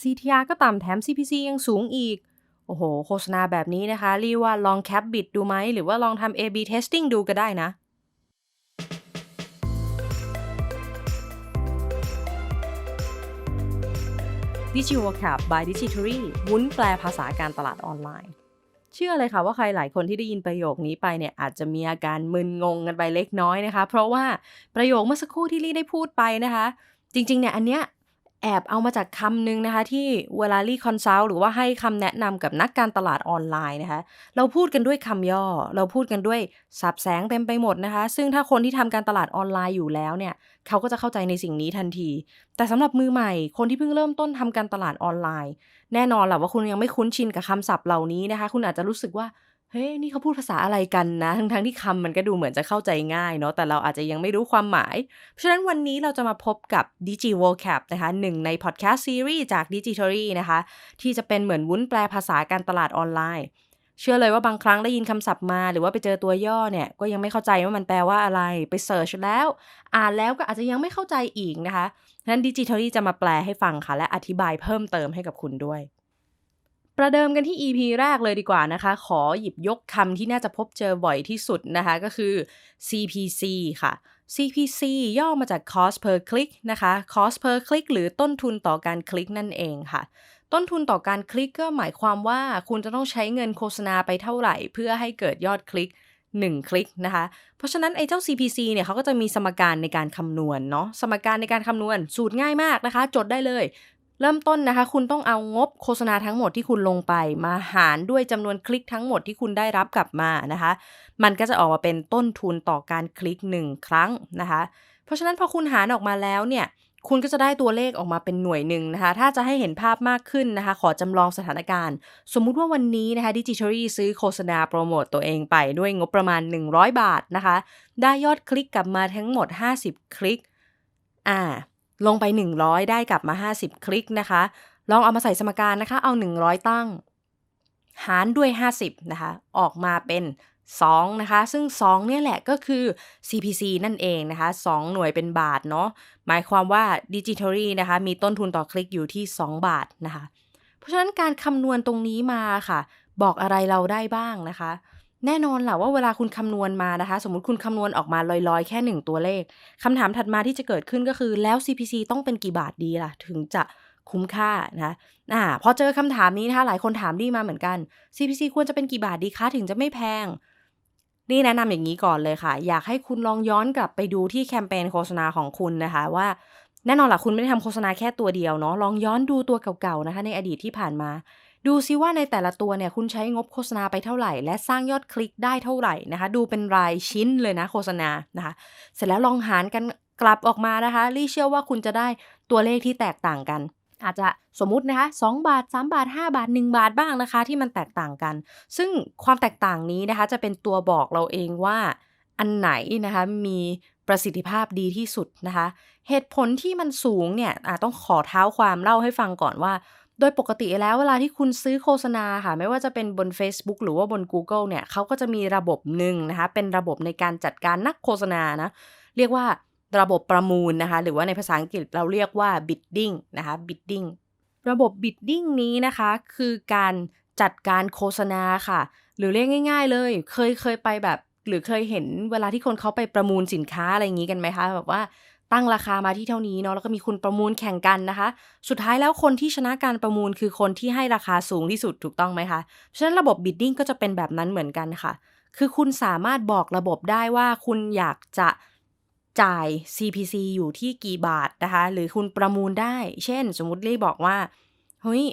CTR ก็ต่ำแถม CPC ยังสูงอีก โอ้โห โฆษณาแบบนี้นะคะ รีว่าลองแคปบิดดูไหม หรือว่าลองทำ A/B testing ดูก็ได้นะ DigiVocab by Digitory วุ้นแปลภาษาการตลาดออนไลน์ เชื่อเลยค่ะว่าใครหลายคนที่ได้ยินประโยคนี้ไปเนี่ยอาจจะมีอาการมึนงงกันไปเล็กน้อยนะคะ เพราะว่าประโยคเมื่อสักครู่ที่ลี่ได้พูดไปนะคะ จริงๆเนี่ยอันเนี้ย แอบเอามาจากคำหนึ่งนะคะ ที่เวลาลี่คอนซัลท์หรือว่าให้คำแนะนำกับนักการตลาดออนไลน์นะคะ เราพูดกันด้วยคำย่อ เราพูดกันด้วยสับแสงเต็มไปหมดนะคะ ซึ่งถ้าคนที่ทำการตลาดออนไลน์อยู่แล้วเนี่ย เขาก็จะเข้าใจในสิ่งนี้ทันที แต่สำหรับมือใหม่ คนที่เพิ่งเริ่มต้นทำการตลาดออนไลน์ แน่นอนแหละว่าคุณยังไม่คุ้นชินกับคำศัพท์เหล่านี้นะคะ คุณอาจจะรู้สึกว่า เฮ้ยนี่เขาพูดภาษาอะไรกันนะ ทั้งๆที่คำมันก็ดูเหมือนจะเข้าใจง่ายเนาะแต่เราอาจจะยังไม่รู้ความหมาย เพราะฉะนั้นวันนี้เราจะมาพบกับ Digi Vocab นะคะหนึ่งในพอดแคสต์ซีรีส์จาก Digitory นะคะ ที่จะเป็นเหมือนวุ้นแปลภาษาการตลาดออนไลน์ เชื่อเลยว่าบางครั้งได้ยินคำศัพท์มา หรือว่าไปเจอตัวย่อเนี่ย ก็ยังไม่เข้าใจว่ามันแปลว่าอะไรไปเสิร์ชแล้ว อ่านแล้วก็อาจจะยังไม่เข้าใจอีกนะคะนั้น Digitory จะมาแปลให้ฟังค่ะ และอธิบายเพิ่มเติมให้กับคุณด้วย ประเดิมกันที่ EP แรกเลยดีกว่านะคะ ขอหยิบยกคำที่น่าจะพบเจอบ่อยที่สุดนะคะ ก็คือ CPC ค่ะ CPC ย่อมาจาก cost per click นะคะ cost per click หรือต้นทุนต่อการคลิกนั่นเองค่ะ ต้นทุนต่อการคลิกก็หมายความว่าคุณจะต้องใช้เงินโฆษณาไปเท่าไหร่ เพื่อให้เกิดยอดคลิก 1 คลิกนะคะ เพราะฉะนั้นไอ้เจ้า CPC เนี่ยเขาก็จะมีสมการในการคำนวณเนาะ สมการในการคำนวณสูตรง่ายมากนะคะ จดได้เลย เริ่มต้นนะคะ คุณต้องเอางบโฆษณาทั้งหมดที่คุณลงไป มาหารด้วยจำนวนคลิกทั้งหมดที่คุณได้รับกลับมานะคะ มันก็จะออกมาเป็นต้นทุนต่อการคลิก 1 ครั้งนะคะ เพราะฉะนั้นพอคุณหารออกมาแล้วเนี่ยคุณก็จะได้ตัวเลขออกมาเป็นหน่วยหนึ่งนะคะ ถ้าจะให้เห็นภาพมากขึ้นนะคะ ขอจำลองสถานการณ์ สมมุติว่าวันนี้นะคะ Digitory ซื้อโฆษณาโปรโมตตัวเองไปด้วยงบประมาณ 100 บาทนะคะ ได้ยอดคลิกกลับมาทั้งหมด 50 คลิก อ่า ลงไป 100 ได้กลับมา 50 คลิกนะคะ ลองเอามาใส่สมการนะคะ เอา 100 ตั้ง หารด้วย 50 นะคะ ออกมาเป็น 2 นะคะ ซึ่ง 2 เนี่ยแหละก็คือ CPC นั่นเองนะคะ 2 หน่วยเป็นบาทเนาะ หมายความว่า Digitory นะคะ มีต้นทุนต่อคลิกอยู่ที่ 2 บาทนะคะ เพราะฉะนั้นการคำนวณตรงนี้มาค่ะ บอกอะไรเราได้บ้างนะคะ แน่นอนแหละว่าเวลาคุณคำนวณมานะคะ สมมติคุณคำนวณออกมาลอยๆ แค่ 1 ตัวเลขคำถามถัดมาที่จะเกิดขึ้นก็คือแล้ว CPC ต้องเป็นกี่บาทดีล่ะ ถึงจะคุ้มค่านะคะอ่าพอเจอคำถามนี้นะคะ หลายคนถามดีมาเหมือนกัน CPC ควรจะเป็นกี่บาทดีคะถึงจะไม่แพง นี่แนะนำอย่างนี้ก่อนเลยค่ะ อยากให้คุณลองย้อนกลับไปดูที่แคมเปญโฆษณาของคุณนะคะว่าแน่นอนล่ะคุณไม่ได้ทำโฆษณาแค่ตัวเดียวเนาะลองย้อนดูตัวเก่าๆนะคะ ในอดีตที่ผ่านมา ดูซิว่าในแต่ละตัวเนี่ยคุณใช้งบโฆษณาไปเท่าไหร่ และสร้างยอดคลิกได้เท่าไหร่นะคะ ดูเป็นรายชิ้นเลยนะโฆษณานะคะ เสร็จแล้วลองหารกันกลับออกมานะคะลี่เชื่อว่าคุณจะได้ตัวเลขที่แตกต่างกัน อาจจะสมมุตินะคะ2บาท 3 บาท 5 บาท 1 บาทบ้างนะคะ ที่มันแตกต่างกัน ซึ่งความแตกต่างนี้นะคะ จะเป็นตัวบอกเราเองว่าอันไหนนะคะมีประสิทธิภาพดีที่สุดนะคะ เหตุผลที่มันสูงเนี่ยต้องขอเท้าความเล่าให้ฟังก่อนว่า โดยปกติแล้วเวลาที่คุณซื้อโฆษณาค่ะ ไม่ว่าจะเป็นบน Facebook หรือว่าบน Google เนี่ยเขาก็จะมีระบบหนึ่งนะคะ เป็นระบบในการจัดการนักโฆษณานะ เรียกว่าระบบประมูลนะคะ หรือว่าในภาษาอังกฤษเราเรียกว่า bidding นะคะ bidding ระบบ bidding นี้นะคะ คือการจัดการโฆษณาค่ะ หรือเรียกง่าย ๆ เลย เคยเคยไปแบบ หรือเคยเห็นเวลาที่คนเขาไปประมูลสินค้าอะไรอย่างนี้กันไหมคะแบบว่า ตั้งราคามาที่เท่านี้เนาะแล้วก็มีคุณประมูลแข่งกันนะคะ สุดท้ายแล้วคนที่ชนะการประมูลคือคนที่ให้ราคาสูงที่สุดถูกต้องไหมคะฉะนั้นระบบ bidding ก็จะเป็นแบบนั้นเหมือนกันค่ะ คือคุณสามารถบอกระบบได้ว่าคุณอยากจะจ่าย CPC อยู่ที่กี่บาทนะคะ หรือคุณประมูลได้ เช่น สมมุติลี่บอกว่าเฮ้ย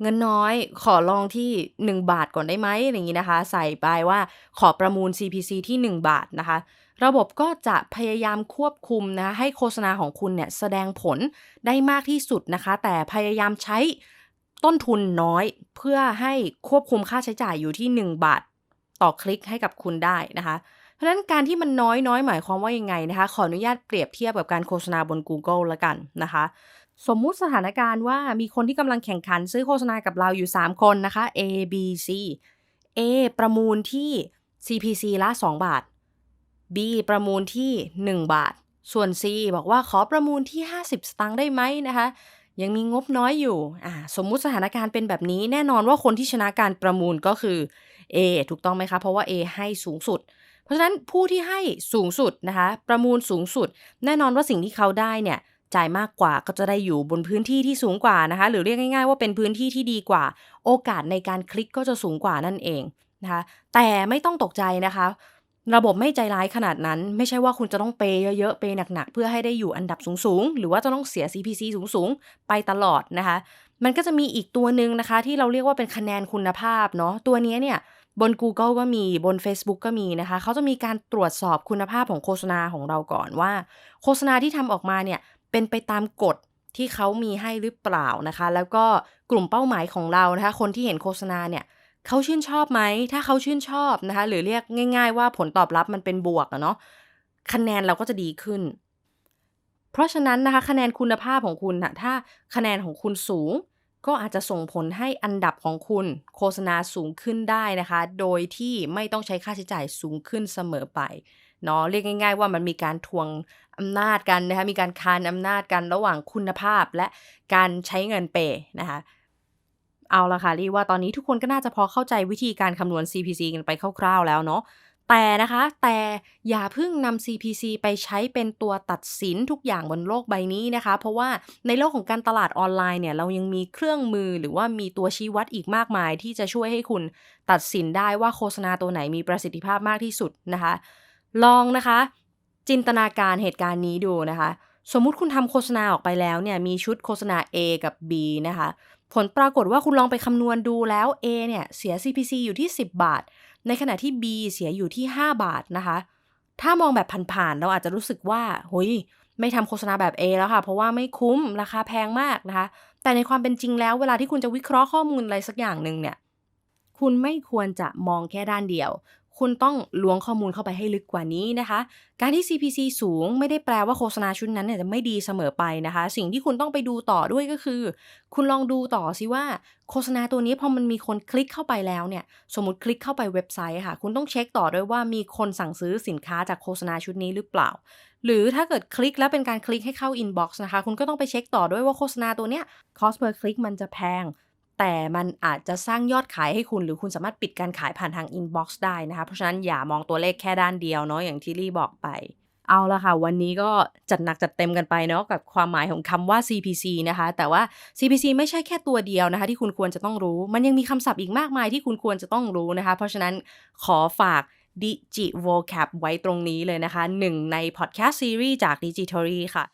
เงินน้อยขอลองที่ 1 บาทก่อนได้ไหมอย่างนี้นะคะ ใส่ไปว่าขอประมูล CPC ที่ 1 บาทนะคะ ระบบก็จะพยายามควบคุมนะให้โฆษณาของคุณเนี่ยแสดงผลได้มากที่สุดนะคะ แต่พยายามใช้ต้นทุนน้อย เพื่อให้ควบคุมค่าใช้จ่ายอยู่ที่ 1 บาท ต่อคลิกให้กับคุณได้นะคะ เพราะฉะนั้นการที่มันน้อยน้อยหมายความว่ายังไงนะคะ ขออนุญาตเปรียบเทียบกับการโฆษณาบน Google ละกันนะคะสมมุติสถานการณ์ว่ามีคนที่กำลังแข่งขันซื้อโฆษณากับเราอยู่ 3 คนนะคะ A B C A ประมูลที่ CPC ละ 2 บาท B ประมูลที่ 1 บาท ส่วน C บอกว่าขอประมูลที่ 50 สตางค์ได้ไหมนะคะ ยังมีงบน้อยอยู่อ่าสมมุติสถานการณ์เป็นแบบนี้แน่นอนว่าคนที่ชนะการประมูลก็คือ A ถูกต้องไหมคะ เพราะว่า A ให้สูงสุด เพราะฉะนั้นผู้ที่ให้สูงสุดนะคะ ประมูลสูงสุด แน่นอนว่าสิ่งที่เขาได้เนี่ยจ่ายมากกว่าก็จะได้อยู่บนพื้นที่ที่สูงกว่านะคะ หรือเรียกง่ายๆว่าเป็นพื้นที่ที่ดีกว่า โอกาสในการคลิกก็จะสูงกว่านั่นเองนะคะ แต่ไม่ต้องตกใจนะคะ ระบบไม่ใจร้ายขนาดนั้น ไม่ใช่ว่าคุณจะต้องเปย์เยอะๆ เปย์หนักๆ เพื่อให้ได้อยู่อันดับสูงๆ หรือว่าจะต้องเสีย CPC สูงๆ ไปตลอดนะคะ มันก็จะมีอีกตัวหนึ่งนะคะ ที่เราเรียกว่าเป็นคะแนนคุณภาพเนาะตัวนี้เนี่ยบน Google ก็มีบน Facebook ก็มีนะคะ เขาจะมีการตรวจสอบคุณภาพของโฆษณาของเราก่อนว่า โฆษณาที่ทำออกมาเนี่ยเป็นไปตามกฎที่เขามีให้หรือเปล่านะคะ แล้วก็กลุ่มเป้าหมายของเรานะคะ คนที่เห็นโฆษณาเนี่ย เขาชื่นชอบไหม ถ้าเขาชื่นชอบนะคะ หรือเรียกง่าย ๆ ว่าผลตอบรับมันเป็นบวกอะเนาะ คะแนนเราก็จะดีขึ้น เพราะฉะนั้นนะคะ คะแนนคุณภาพของคุณนะถ้าคะแนนของคุณสูง ก็อาจจะส่งผลให้อันดับของคุณ โฆษณาสูงขึ้นได้นะคะ โดยที่ไม่ต้องใช้ค่าใช้จ่ายสูงขึ้นเสมอไปเนาะเรียกง่าย ๆ ว่ามันมีการทวงอำนาจกันนะคะ มีการคานอำนาจกันระหว่างคุณภาพและการใช้เงินเปย์นะคะ เอาละค่ะรีว่าตอนนี้ทุกคนก็น่าจะพอเข้าใจวิธีการคำนวณ CPC กันไปคร่าวๆแล้วเนาะแต่นะคะ แต่อย่าเพิ่งนำ CPC ไปใช้เป็นตัวตัดสินทุกอย่างบนโลกใบนี้นะคะ เพราะว่าในโลกของการตลาดออนไลน์เนี่ยเรายังมีเครื่องมือหรือว่ามีตัวชี้วัดอีกมากมาย ที่จะช่วยให้คุณตัดสินได้ว่าโฆษณาตัวไหนมีประสิทธิภาพมากที่สุดนะคะ ลองนะคะ จินตนาการเหตุการณ์นี้ดูนะคะ สมมุติคุณทำโฆษณาออกไปแล้วเนี่ยมีชุดโฆษณา A กับ B นะคะ ผลปรากฏว่าคุณลองไปคำนวณดูแล้ว A เนี่ยเสีย CPC อยู่ที่ 10 บาท ในขณะที่ B เสียอยู่ที่ 5 บาทนะคะ ถ้ามองแบบผ่านๆเราอาจจะรู้สึกว่าเฮ้ยไม่ทำโฆษณาแบบ A แล้วค่ะ เพราะว่าไม่คุ้มราคาแพงมากนะคะ แต่ในความเป็นจริงแล้วเวลาที่คุณจะวิเคราะห์ข้อมูลอะไรสักอย่างหนึ่งเนี่ย คุณไม่ควรจะมองแค่ด้านเดียว คุณต้องล้วงข้อมูลเข้าไปให้ลึกกว่านี้นะคะ การที่ CPC สูงไม่ได้แปลว่าโฆษณาชุดนั้นเนี่ยจะไม่ดีเสมอไปนะคะ สิ่งที่คุณต้องไปดูต่อด้วยก็คือ คุณลองดูต่อสิว่าโฆษณาตัวนี้พอมันมีคนคลิกเข้าไปแล้วเนี่ย สมมติคลิกเข้าไปเว็บไซต์ค่ะ คุณต้องเช็คต่อด้วยว่ามีคนสั่งซื้อสินค้าจากโฆษณาชุดนี้หรือเปล่า หรือถ้าเกิดคลิกแล้วเป็นการคลิกให้เข้า inbox นะคะ คุณก็ต้องไปเช็คต่อด้วยว่าโฆษณาตัวเนี้ย cost per click มันจะแพง แต่มันอาจจะสร้างยอดขายให้คุณ หรือคุณสามารถปิดการขายผ่านทาง inbox ได้นะคะ เพราะฉะนั้นอย่ามองตัวเลขแค่ด้านเดียวเนาะอย่างที่ลี่บอกไป เอาละค่ะ วันนี้ก็จัดหนักจัดเต็มกันไปเนาะกับความหมายของคำว่า CPC นะคะ แต่ว่า CPC ไม่ใช่แค่ตัวเดียวนะคะ ที่คุณควรจะต้องรู้ มันยังมีคำศัพท์อีกมากมายที่คุณควรจะต้องรู้นะคะ เพราะฉะนั้นขอฝาก Digi Vocab ไว้ตรงนี้เลยนะคะหนึ่งใน podcast series จาก Digitory ค่ะ